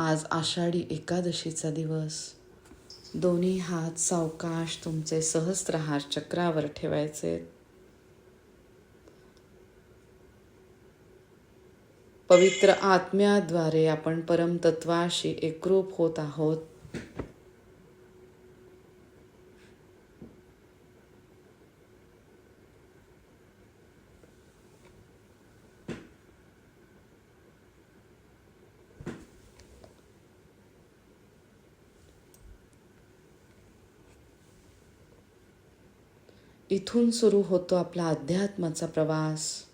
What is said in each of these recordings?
आज आषाढी एकादशीचा दिवस. दोन्ही हात सावकाश तुमचे सहस्त्रहार चक्रावर ठेवायचे. पवित्र आत्म्याद्वारे आपण परमतत्वाशी एकरूप होत आहोत. इथून सुरू होतो आपला अध्यात्माचा प्रवास?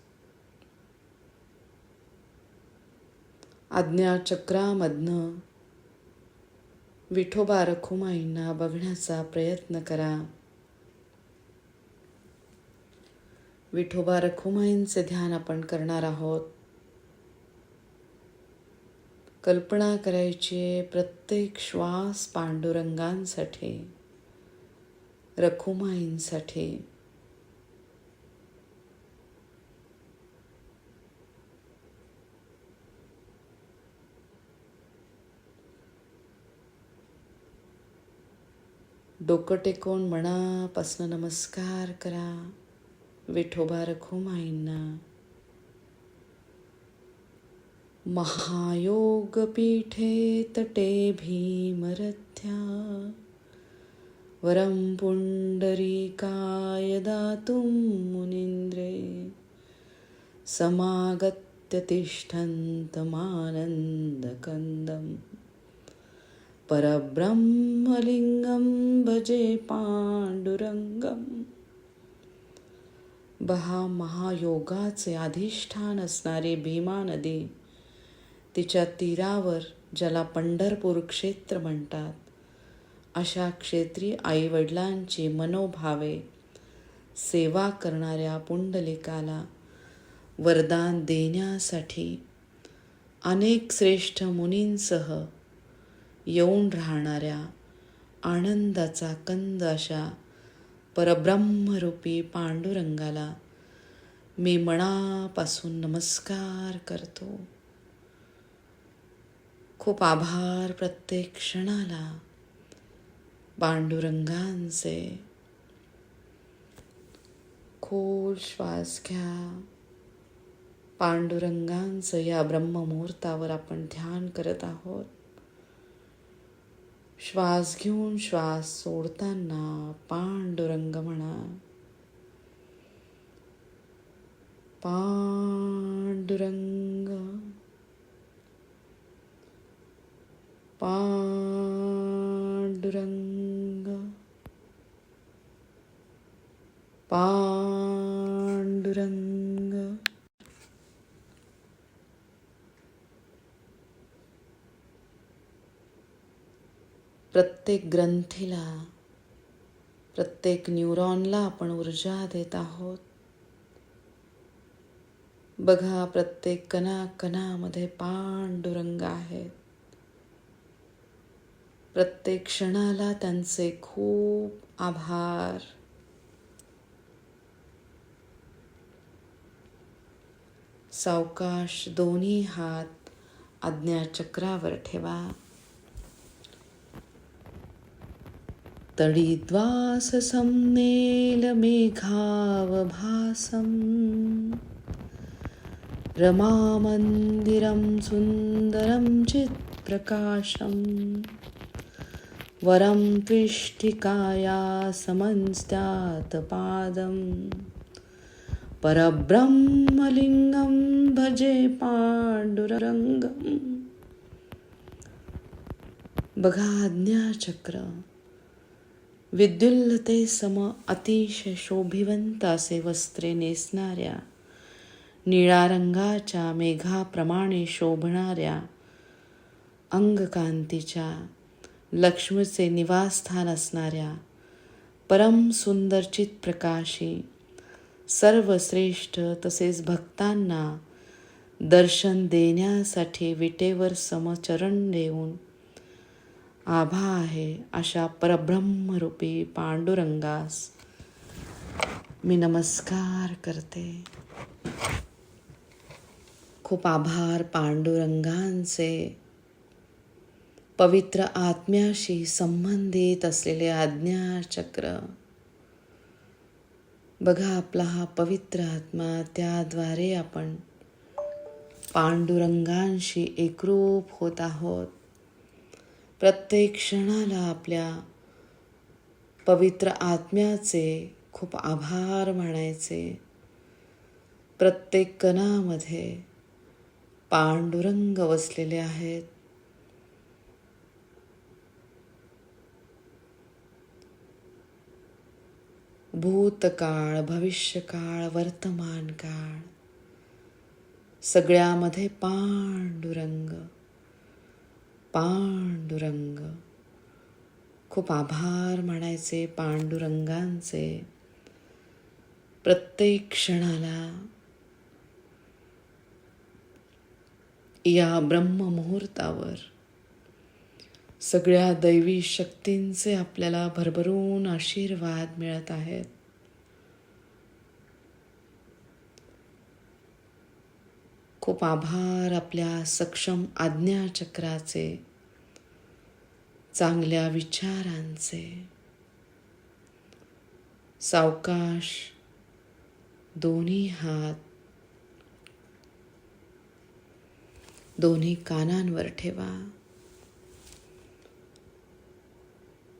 आज्ञाचक्रामधनं विठोबा रखुमाईंना बघण्याचा प्रयत्न करा. विठोबा रखुमाईंचे ध्यान आपण करणार आहोत. कल्पना करायची प्रत्येक श्वास पांडुरंगांसाठी रखुमाईंसाठी. डोकं टेकवून मनापासनं नमस्कार करा. विठोबा रखुमाईंना महायोगपीठे तटे भीमरथ्या. वरं पुण्डरीकाय दातुं मुनीन्द्रे समागत्य तिष्ठन्तमानन्दकन्दम् परब्रह्मलिङ्गं भजे पाण्डुरङ्गम्। बहा महायोगाचे अधिष्ठान असणारी भीमा नदी तिच्या तीरावर ज्याला पंढरपूर क्षेत्र म्हणतात अशा क्षेत्री आईवडिलांची मनोभावे सेवा करणाऱ्या पुंडलिकाला वरदान देण्यासाठी अनेक श्रेष्ठ मुनींसह येऊन राहणाऱ्या आनंदाचा कंद अशा परब्रह्मरूपी पांडुरंगाला मी मनापासून नमस्कार करतो. खूप आभार प्रत्येक क्षणाला पांडुरंगांचे. खोल श्वास घ्या. पांडुरंगांचं या ब्रह्ममुहूर्तावर आपण ध्यान करत आहोत. श्वास घेऊन श्वास सोडताना पांडुरंग म्हणा पांडुरंग पांडुरंग पांडुरंग. प्रत्येक ग्रंथीला प्रत्येक न्यूरॉनला आपण ऊर्जा देत आहोत. बघा प्रत्येक कणा कणामध्ये पांडुरंग आहेत. प्रत्येक क्षणाला त्यांचे खूप आभार. सावकाश दोन्ही हात आज्ञाचक्रावर ठेवा. तडिद्वास रमामन्दिरं सुन्दरं चित्प्रकाशम्। वरं त्विष्ठिकाया समंस्तातपादम् परब्रह्मलिङ्गं भजे पाण्डुरङ्गम्। बघा आज्ञाचक्र। विद्युल्लते सम अतिशय शोभिवंत असे वस्त्रे नेसणाऱ्या निळा रंगाच्या मेघाप्रमाणे शोभणाऱ्या अंगकांतीच्या लक्ष्मीचे निवासस्थान असणाऱ्या परम सुंदर चित्प्रकाशी सर्वश्रेष्ठ तसेच भक्तांना दर्शन देण्यासाठी विटेवर समचरण देऊन आभा आहे अशा परब्रह्मरूपी पांडुरंगास. मी नमस्कार करते. खूप आभार पांडुरंगांचे. पवित्र आत्म्याशी संबंधित असलेले आज्ञाचक्र. बघा आपला हा पवित्र आत्मा त्याद्वारे आपण पांडुरंगांशी एकरूप होत आहोत. प्रत्येक क्षणाला आपल्या पवित्र आत्म्याचे खूप आभार मानायचे. प्रत्येक कणामध्ये पांडुरंग वसलेले आहेत. भूतकाळ भविष्यकाळ वर्तमान काळ सगळ्यामध्ये पांडुरंग. पांडुरंग. खूप आभार म्हणायचे पांडुरंगांचे. प्रत्येक क्षणाला या ब्रह्ममुहूर्तावर सगळ्या दैवी शक्तींचे आपल्याला भरभरून आशीर्वाद मिळत आहेत. खूप आभार आपल्या सक्षम आज्ञाचक्राचे. चांगल्या विचारांचे. सावकाश दोन्ही हात. दोन्ही कानांवर ठेवा.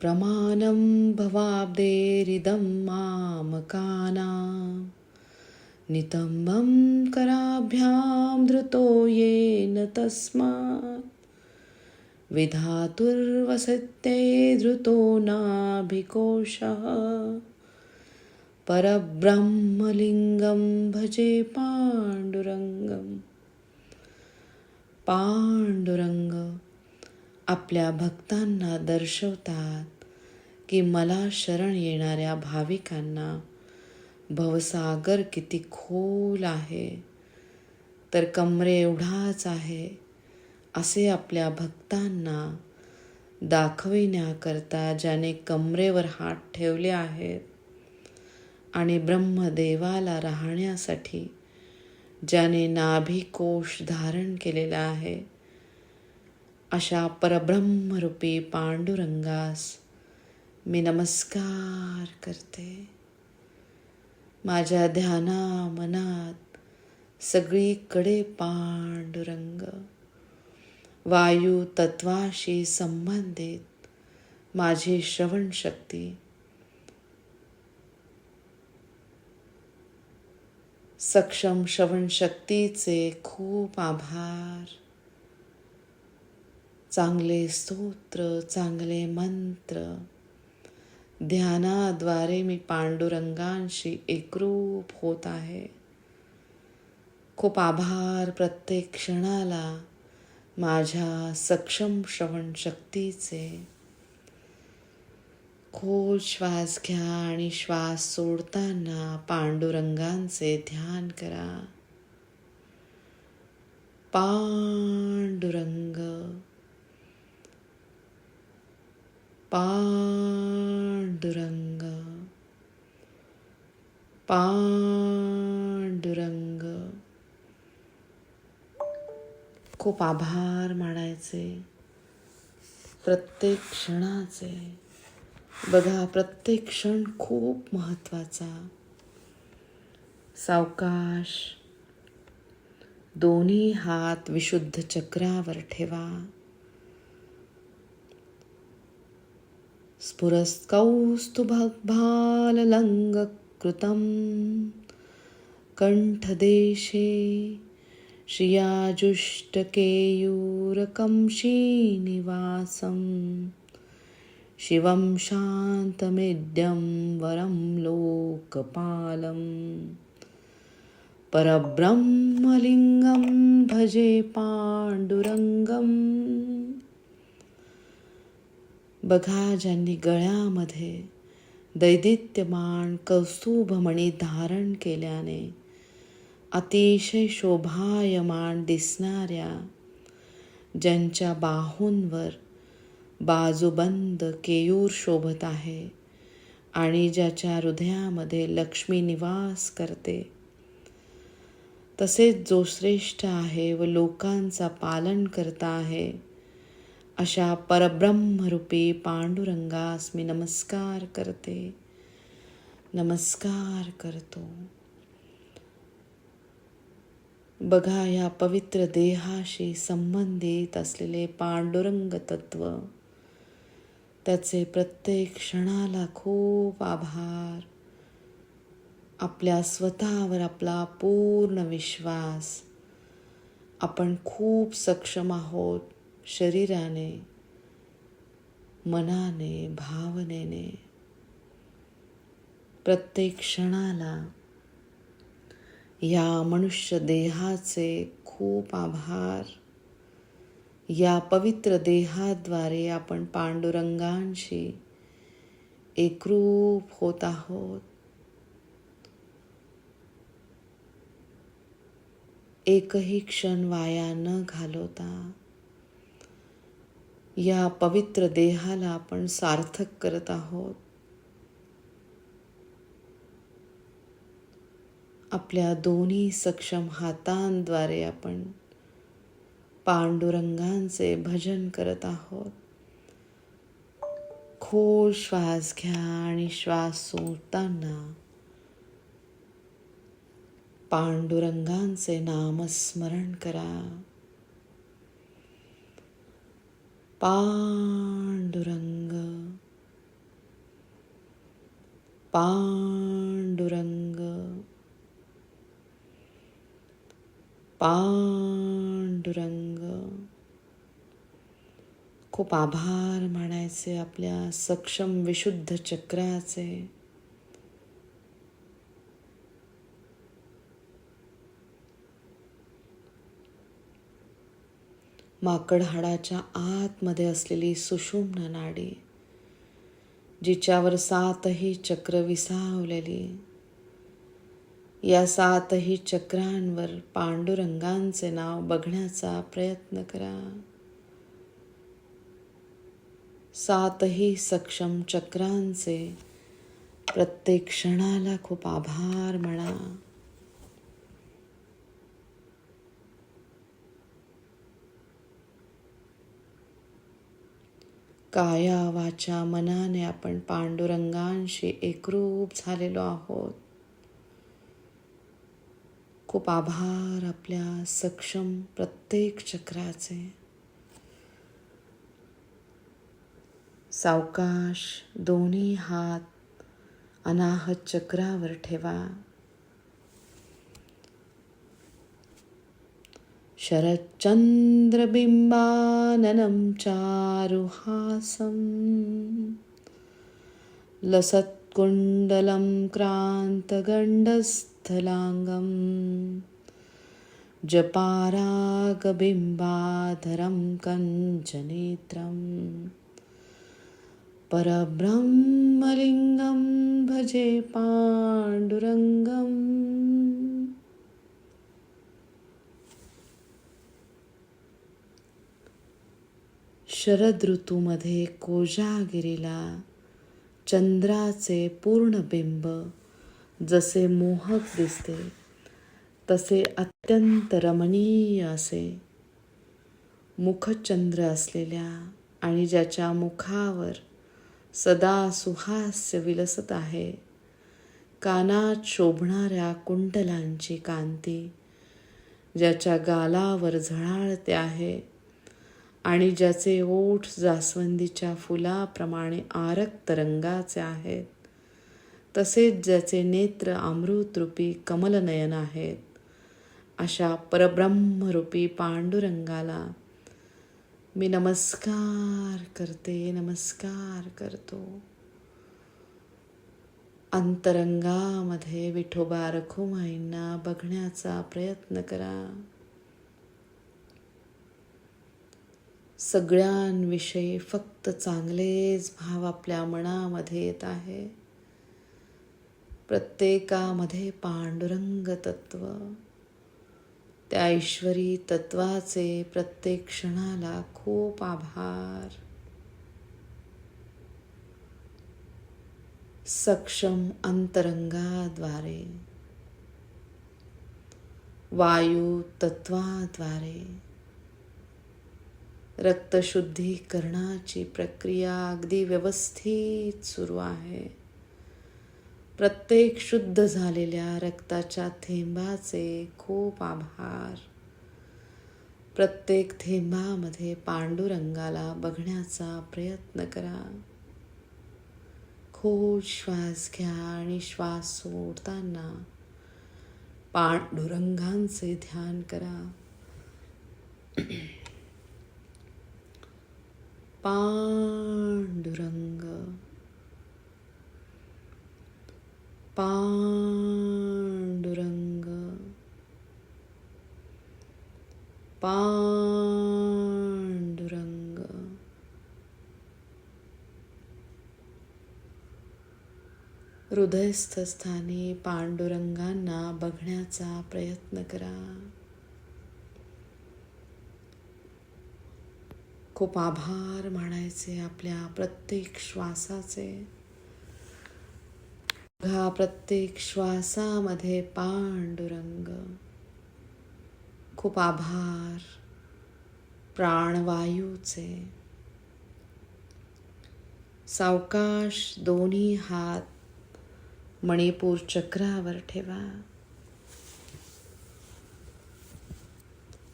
प्रमाणं भवाब्देरिदं मामकाना नितम्बं कराभ्यां धृतो येन तस्मात्. विधातुर्वसत्ये धृतो नाभिकोशः परब्रह्मलिङ्गं भजे पाण्डुरङ्गं। पांडुरंग आपल्या भक्तांना दर्शवतात की मला शरण येणाऱ्या भाविकांना भवसागर किती खोल आहे तर कमरे एवढाच आहे असे आपल्या भक्तांना दाखविण्याकरता ज्याने कमरेवर हात ठेवले आहेत आणि ब्रह्मदेवाला राहण्यासाठी ज्याने नाभिकोश धारण केलेला आहे अशा परब्रह्मरूपी पांडुरंगास मी नमस्कार करते. माझ्या ध्याना मनात सगळीकडे पांडुरंग. वायू तत्वाशी संबंधित माझी श्रवणशक्ती सक्षम श्रवणशक्तीचे खूप आभार. चांगले स्तोत्र चांगले मंत्र. ध्यानाद्वारे मी पांडुरंगांशी एकरूप होत आहे. खूप आभार प्रत्येक क्षणाला. माझ्या सक्षम श्रवणशक्तीचे खोल श्वास घ्या आणि श्वास सोडताना पांडुरंगांचे ध्यान करा. पांडुरंग पांडुरंग पांडुरंग. खूप आभार मानायचे. प्रत्येक क्षणाचे. बघा प्रत्येक क्षण खूप महत्त्वाचा. सावकाश. दोन्ही हात विशुद्ध चक्रावर ठेवा. स्फुरस्कौस्तुभभाललङ्गकृतं कण्ठदेशे श्रियाजुष्टकेयूरकं श्रीनिवासं। शिवं शान्तमिद्यं वरं लोकपालम् परब्रह्मलिङ्गं भजे पाण्डुरङ्गम् बघा ज्यांनी गळ्यामध्ये दैदित्यमान कौस्तुभमणी धारण केल्याने अतिशय शोभायमान दिसणाऱ्या ज्यांच्या बाहूंवर बाजूबंद केयूर शोभत आहे आणि ज्याच्या हृदयामध्ये लक्ष्मी निवास करते. तसेच जो श्रेष्ठ आहे व लोकांचा पालन करता आहे अशा परब्रह्मरूपी पांडुरंगास मी नमस्कार करते. नमस्कार करतो. बघा या पवित्र देहाशी संबंधित असलेले पांडुरंग तत्व. त्याचे प्रत्येक क्षणाला खूप आभार. आपल्या स्वतःवर आपला पूर्ण विश्वास. आपण खूप सक्षम आहोत शरीराने मनाने भावनेने. प्रत्येक क्षणाला या मनुष्य देहाचे खूप आभार. या पवित्र देहाद्वारे आपण पांडुरंगांशी एकरूप होत आहोत. एकही क्षण वाया न घालवता या पवित्र देहाला आपण सार्थक करत आहोत. आपल्या दोन्ही सक्षम हातांद्वारे आपण पांडुरंगांचे भजन करत आहोत. खोल श्वास घ्या आणि श्वास सोडताना पांडुरंगांचे नामस्मरण करा. पांडुरंग पांडुरंग. पांडुरंग. खूप आभार मानायचे आपल्या सक्षम विशुद्ध चक्राचे. माकड हाडाच्या आतमध्ये असलेली सुषुम्न नाडी जिच्यावर सातही चक्र विसावलेली या सातही चक्रांवर पांडुरंगांचे नाव बघण्याचा प्रयत्न करा. सातही सक्षम चक्रांचे प्रत्येक क्षणाला खूप आभार म्हणा. काया वाचा मनाने आपण पांडुरंगांशी एकरूप झालेलो आहोत. खूप आभार आपल्या सक्षम प्रत्येक चक्राचे. सावकाश दोन्ही हात अनाहत चक्रावर ठेवा. शरच्चन्द्रबिम्बाननं चारुहासं लसत्कुण्डलं क्रान्तगण्डस्थलाङ्गं जपारागबिम्बाधरं कञ्चनेत्रं परब्रह्मलिङ्गं भजे पाण्डुरङ्गम्। शरद ऋतूमध्ये कोजागिरीला चंद्राचे पूर्ण बिंब जसे मोहक दिसते तसे अत्यंत रमणीय असे. मुखचंद्र असलेल्या आणि ज्याच्या मुखावर सदा सुहास्य विलसत आहे कानात शोभणाऱ्या कुंडलांची कांती ज्याच्या गालावर झळाळते आहे. आणि ज्याचे ओठ जास्वंदीच्या फुलाप्रमाणे आरक तरंगाचे आहेत तसेच ज्याचे नेत्र अमृतरूपी कमलनयन आहेत. अशा परब्रह्मरूपी पांडुरंगाला मी नमस्कार करते नमस्कार करतो. अंतरंगामध्ये विठोबा रखुमाईंना बघण्याचा प्रयत्न करा. सगळ्यांविषयी फक्त चांगलेच भाव आपल्या मनामध्ये येत आहे. प्रत्येकामध्ये पांडुरंग तत्व. त्या ईश्वरी तत्वाचे प्रत्येक क्षणाला खूप आभार. सक्षम अंतरंगाद्वारे. वायू तत्वाद्वारे. रक्तशुद्धीकरणाची प्रक्रिया अगदी व्यवस्थित सुरू आहे. प्रत्येक शुद्ध झालेल्या रक्ताच्या थेंबाचे खूप आभार. प्रत्येक थेंबामध्ये पांडुरंगाला बघण्याचा प्रयत्न करा. खोल श्वास घ्या आणि श्वास सोडताना पांडुरंगांचे ध्यान करा. पांडुरंग। पांडुरंग। पांडुरंग। हृदयस्थ स्थानी पांडुरंगांना बघण्याचा प्रयत्न करा. खूप आभार मानायचे आपल्या प्रत्येक श्वासाचे. बघा प्रत्येक श्वासामध्ये पांडुरंग. खूप आभार प्राणवायूचे. सावकाश दोन्ही हात मणिपूर चक्रावर ठेवा.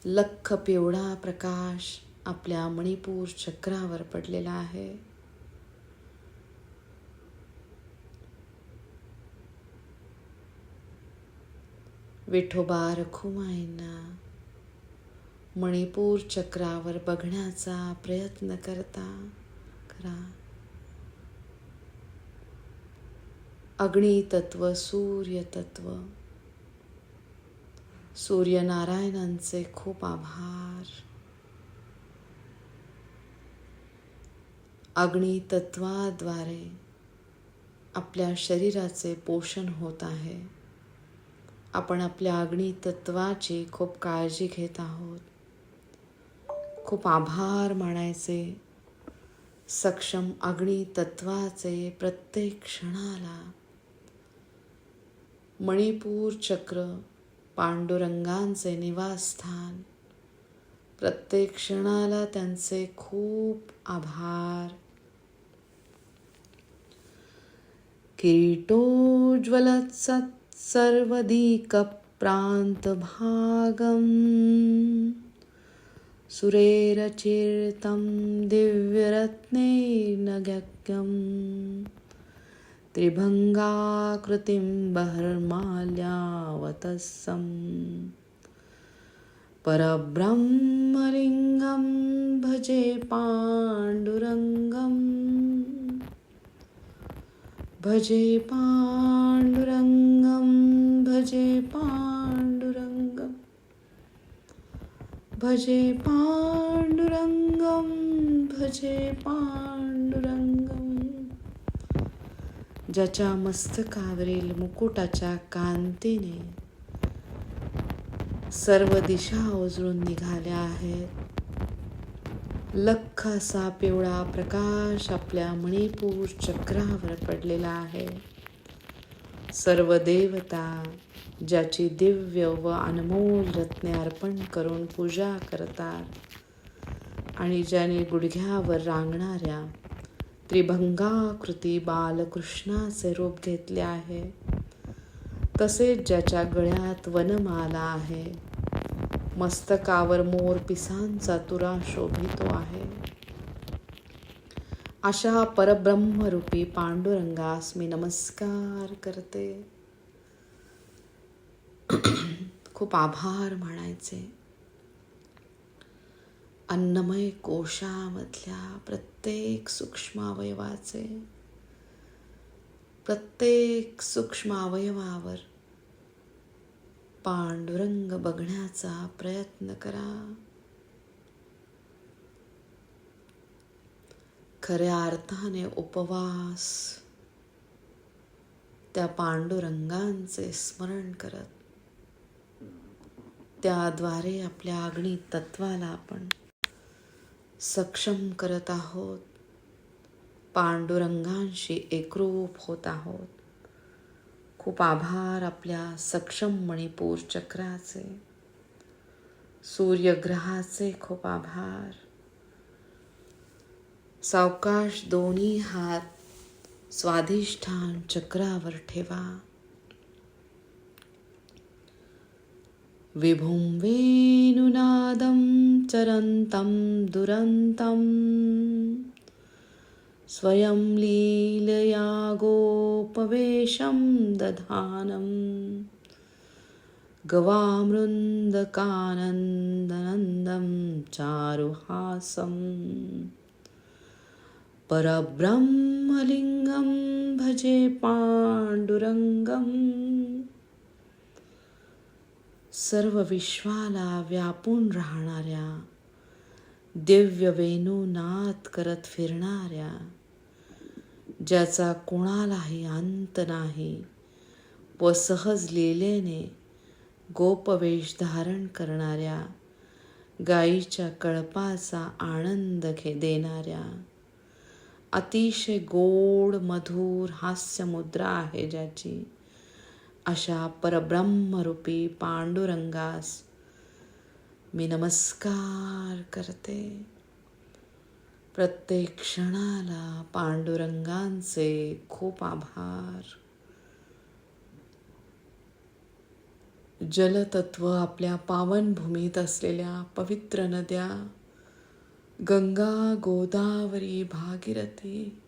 लख पिवळा प्रकाश आपल्या मणिपूर चक्रावर पडलेला आहे. विठोबा रखुमाईंना मणिपूर चक्रावर बघण्याचा प्रयत्न करता करा. अग्नितत्व सूर्यतत्व. सूर्यनारायणांचे खूप आभार. अग्नितत्वाद्वारे आपल्या शरीराचे पोषण होत आहे. आपण आपल्या अग्नितत्वाची खूप काळजी घेत आहोत. खूप आभार मानायचे. सक्षम अग्नितत्वाचे प्रत्येक क्षणाला. मणिपूर चक्र पांडुरंगांचे निवासस्थान. प्रत्येक क्षणाला त्यांचे खूप आभार. किरिटोज्वलत्सत्सर्वदिकप्रान्तभागं सुरेरचिर्तं दिव्यरत्नेन त्रिभङ्गाकृतिं बहर्माल्यावतस्सम्। परब्रह्मलिङ्गं भजे पाण्डुरङ्गम्। भजे पाण्डुरङ्गं भजे पाण्डुरङ्गं भजे पाण्डुरङ्गं भजे पाण्डुरङ्गं ज्याच्या मस्तकावरील मुकुटाच्या कांतीने सर्व दिशा उजळून निघाल्या आहेत. लख असा पिवळा प्रकाश आपल्या मणिपूर चक्रावर पडलेला आहे. सर्व देवता ज्याची दिव्य व अनमोल रत्ने अर्पण करून पूजा करतात आणि ज्याने गुडघ्यावर रांगणाऱ्या त्रिभंगाकृती बालकृष्णाचे रूप घेतले आहे तसेच ज्याच्या गळ्यात वनमाला आहे. मस्तकावर मोर पिसांचा तुरा शोभितो आहे. अशा परब्रह्मरूपी पांडुरंगास मी नमस्कार करते. खूप आभार म्हणायचे अन्नमय कोशामधल्या प्रत्येक सूक्ष्मावयवाचे प्रत्येक सूक्ष्म अवयवावर पांडुरंग बघण्याचा प्रयत्न करा. खऱ्या अर्थाने उपवास. त्या पांडुरंगांचे स्मरण करत. त्याद्वारे आपल्या अग्नी तत्वाला आपण सक्षम करत आहोत. पांडुरंगांशी एकरूप होत आहोत. खूप आभार आपल्या सक्षम मणिपूर चक्राचे. सूर्यग्रहाचे खूप आभार. सावकाश दोन्ही हात स्वाधिष्ठान चक्रावर ठेवा. विभुं वेणुनादं चरन्तं दुरन्तम् स्वयं लीलया गोपवेशं दधानं। गवामृन्दकानन्दनन्दं चारुहासम् परब्रह्मलिङ्गं भजे पाण्डुरङ्गम् सर्व विश्वाला व्यापून राहणाऱ्या दिव्य वेणू नाद करत फिरणाऱ्या ज्याचा कोणालाही अंत नाही. व सहज लिलेने गोपवेश धारण करणाऱ्या गायीच्या कळपाचा आनंद घे देणाऱ्या. अतिशय गोड मधुर हास्यमुद्रा आहे ज्याची अशा परब्रह्मरूपी पांडुरंगास मी नमस्कार करते. प्रत्येक क्षणाला पांडुरंगांचे खूप आभार. जलतत्व आपल्या पावनभूमीत असलेल्या पवित्र नद्या गंगा गोदावरी भागीरथी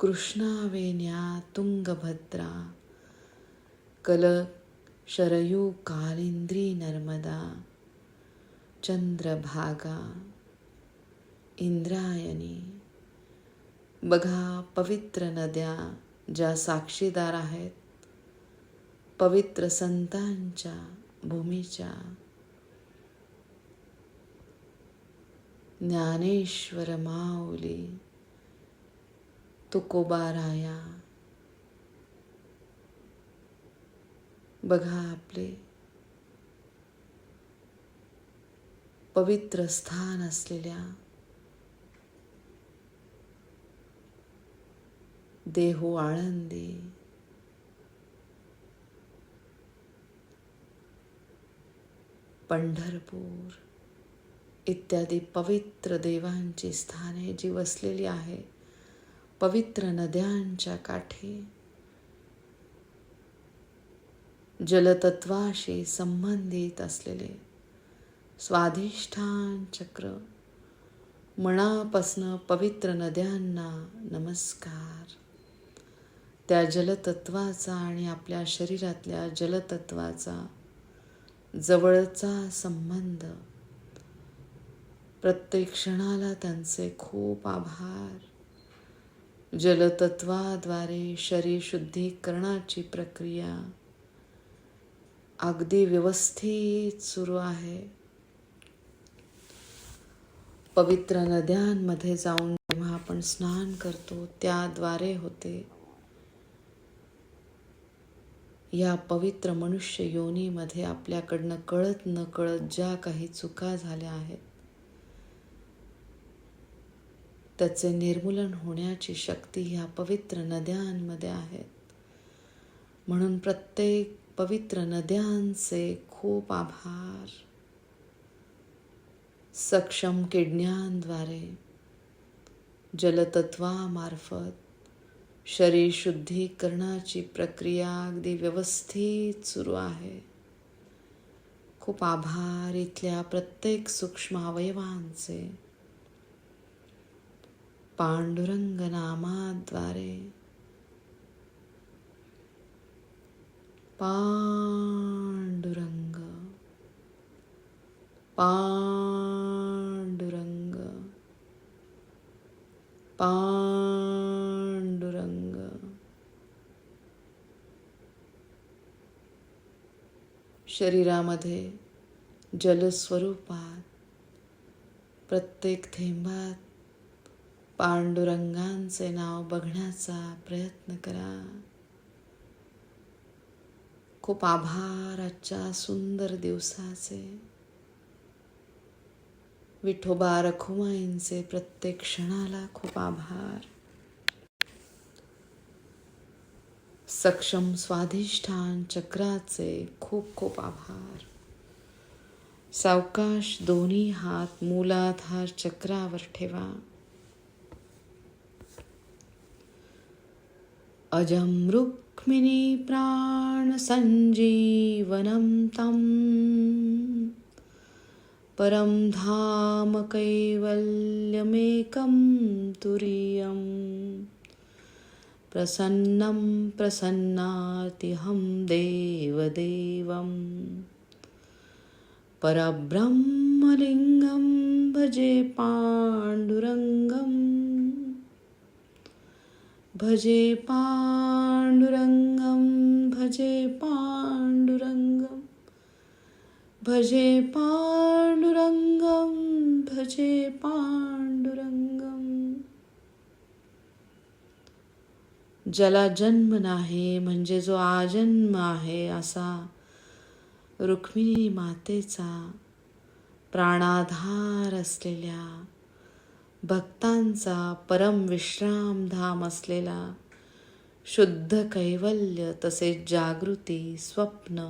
कृष्णावेण्या तुंगभद्रा कल शरयू कालिंद्री नर्मदा चंद्रभागा इंद्रायणी। बघा पवित्र नद्या ज्या साक्षीदार आहेत पवित्र संतांच्या भूमीच्या। ज्ञानेश्वर माऊली तुकोबाराया। बघा आपले पवित्र स्थान असलेल्या देहू आळंदी. पंढरपूर इत्यादी पवित्र देवांची स्थाने जी वसलेली आहे पवित्र नद्यांच्या काठी जलतत्वाशी संबंधित असलेले स्वाधिष्ठान चक्र मनापासनं पवित्र नद्यांना नमस्कार. त्या जलतत्वाचा आणि आपल्या शरीरातल्या जलतत्वाचा जवळचा संबंध. प्रत्येक क्षणाला त्यांचे खूप आभार. जलतत्वाद्वारे शरीर शुद्धीकरणाची प्रक्रिया अगदी व्यवस्थित सुरू आहे. पवित्र नद्यांमध्ये जाऊन जेव्हा आपण स्नान करतो त्याद्वारे होते. या पवित्र मनुष्य योनीमध्ये आपल्याकडनं कळत न कळत ज्या काही चुका झाल्या आहेत त्याचे निर्मूलन होण्याची शक्ती ह्या पवित्र नद्यांमध्ये आहेत. म्हणून प्रत्येक पवित्र नद्यांचे खूप आभार. सक्षम किडण्यांद्वारे जलतत्वामार्फत शरीर शुद्धीकरणाची प्रक्रिया अगदी व्यवस्थित सुरू आहे. खूप आभार इथल्या प्रत्येक सूक्ष्म अवयवांचे. पांडुरंग नामाद्वारे. पांडुरंग. पांडुरंग. पांडुरंग शरीरामध्ये जलस्वरूपात प्रत्येक थेंबात पांडुरंगांचे नाव बघण्याचा प्रयत्न करा. खूप आभार आजच्या सुंदर दिवसाचे. विठोबा रखुमाईंचे प्रत्येक क्षणाला खूप आभार. सक्षम स्वाधिष्ठान चक्राचे खूप खूप आभार. सावकाश दोन्ही हात मूलाधार चक्रावर ठेवा. अजम रुक्मिणी प्राणसञ्जीवनं तं परं धाम कैवल्यमेकं तुरीयम्. प्रसन्नं प्रसन्नातिहं देवदेवम् परब्रह्मलिङ्गं भजे पाण्डुरङ्गम्। भजे पाण्डुरङ्गं भजे पाण्डुरङ्गं। भजे पाण्डुरङ्गं भजे पाण्डुरङ्गम्। ज्याला जन्म नाही म्हणजे जो आजन्म आहे असा रुक्मिणी मातेचा प्राणाधार असलेल्या भक्तांचा परम विश्रामधाम असलेला शुद्ध कैवल्य तसेच जागृती स्वप्न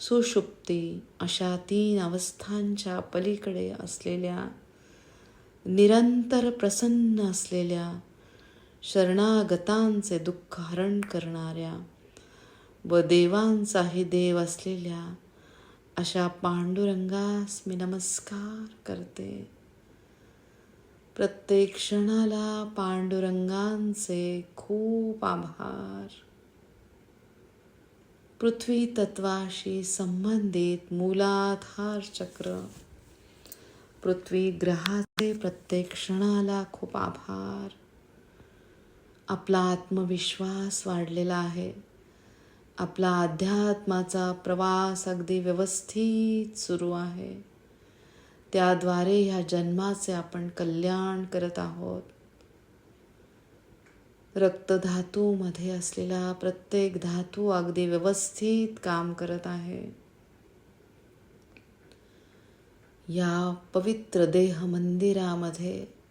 सुषुप्ती अशा तीन अवस्थांच्या पलीकडे असलेल्या निरंतर प्रसन्न असलेल्या शरणागतांचे दुःख हरण करणाऱ्या व देवांचाही देव असलेल्या अशा पांडुरंगास मी नमस्कार करते. प्रत्येक क्षणाला पांडुरंगांचे खूप आभार. पृथ्वी तत्वाशी संबंधित मूलाधार चक्र. पृथ्वी ग्रहाचे प्रत्येक क्षणाला खूप आभार. आपला आत्मविश्वास वाढलेला आहे. आपला अध्यात्माचा प्रवास अगदी व्यवस्थित सुरू आहे. त्याद्वारे ह्या जन्माचे आपण कल्याण करत आहोत. रक्तधातूमध्ये असलेला प्रत्येक धातू अगदी व्यवस्थित काम करत आहे. या पवित्र देह मंदिरामध्ये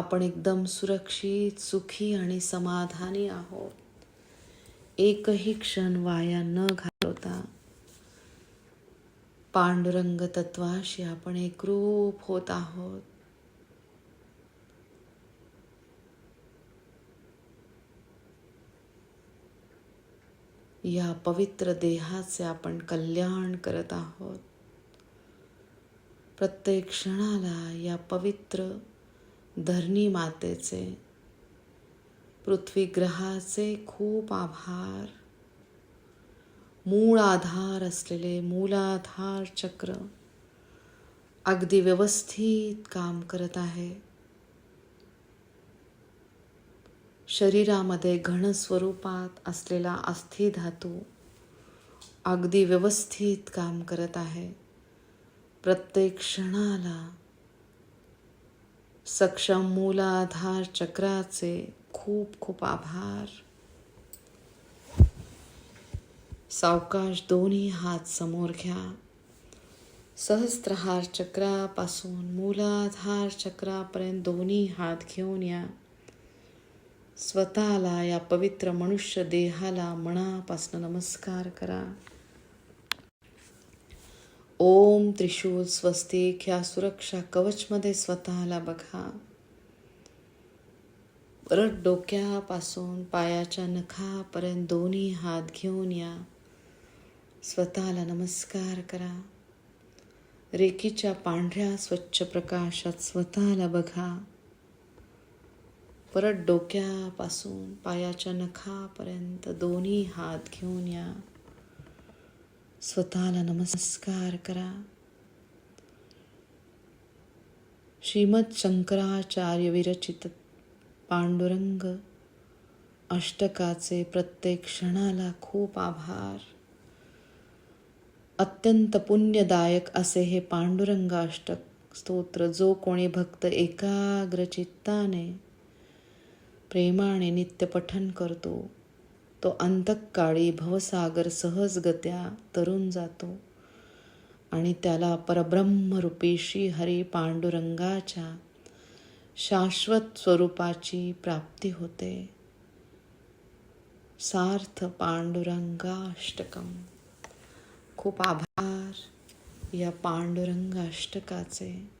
आपण एकदम सुरक्षित सुखी आणि समाधानी आहोत. एकही क्षण वाया न घालवता पांडुरंग तत्वाशी आपण एकरूप होत आहोत. या पवित्र देहाचे आपण कल्याण करत आहोत. प्रत्येक क्षणाला या पवित्र धरणी मातेचे पृथ्वी ग्रहाचे खूप आभार. मूळ आधार असलेले मूलाधार चक्र अगदी व्यवस्थित काम करत आहे. शरीरामध्ये घन स्वरूपात असलेला अस्थि धातू अगदी व्यवस्थित काम करत आहे. प्रत्येक क्षणाला सक्षम मूलाधार चक्राचे खूप खूप आभार. सावकाश दोन्ही हात समोर घ्या. सहस्त्रहार चक्रापासून मूलाधार चक्रापर्यंत दोन्ही हात घेऊन या. स्वतःला या पवित्र मनुष्य देहाला मनापासून नमस्कार करा. ओम त्रिशूल स्वस्तिक ह्या सुरक्षा कवचमध्ये स्वतःला बघा. परत डोक्यापासून पायाच्या नखापर्यंत दोन्ही हात घेऊन या. स्वतःला नमस्कार करा. रेकीच्या पांढऱ्या स्वच्छ प्रकाशात स्वतःला बघा. परत डोक्यापासून पायाच्या नखापर्यंत दोन्ही हात घेऊन या. स्वतःला नमस्कार करा. श्रीमद शंकराचार्य विरचित पांडुरंग अष्टकाचे प्रत्येक क्षणाला खूप आभार. अत्यंत पुण्यदायक असे हे पांडुरंग अष्टक स्तोत्र जो कोणी भक्त एकाग्रचित्ताने प्रेमाने नित्य पठन करतो तो अंतकाळी भवसागर सहजगत्या तरून जातो आणि त्याला परब्रह्मरूपी श्री हरी पांडुरंगाच्या शाश्वत स्वरूपाची प्राप्ती होते. सार्थ पांडुरंगाष्टकम. खूप आभार या पांडुरंगाष्टकाचे.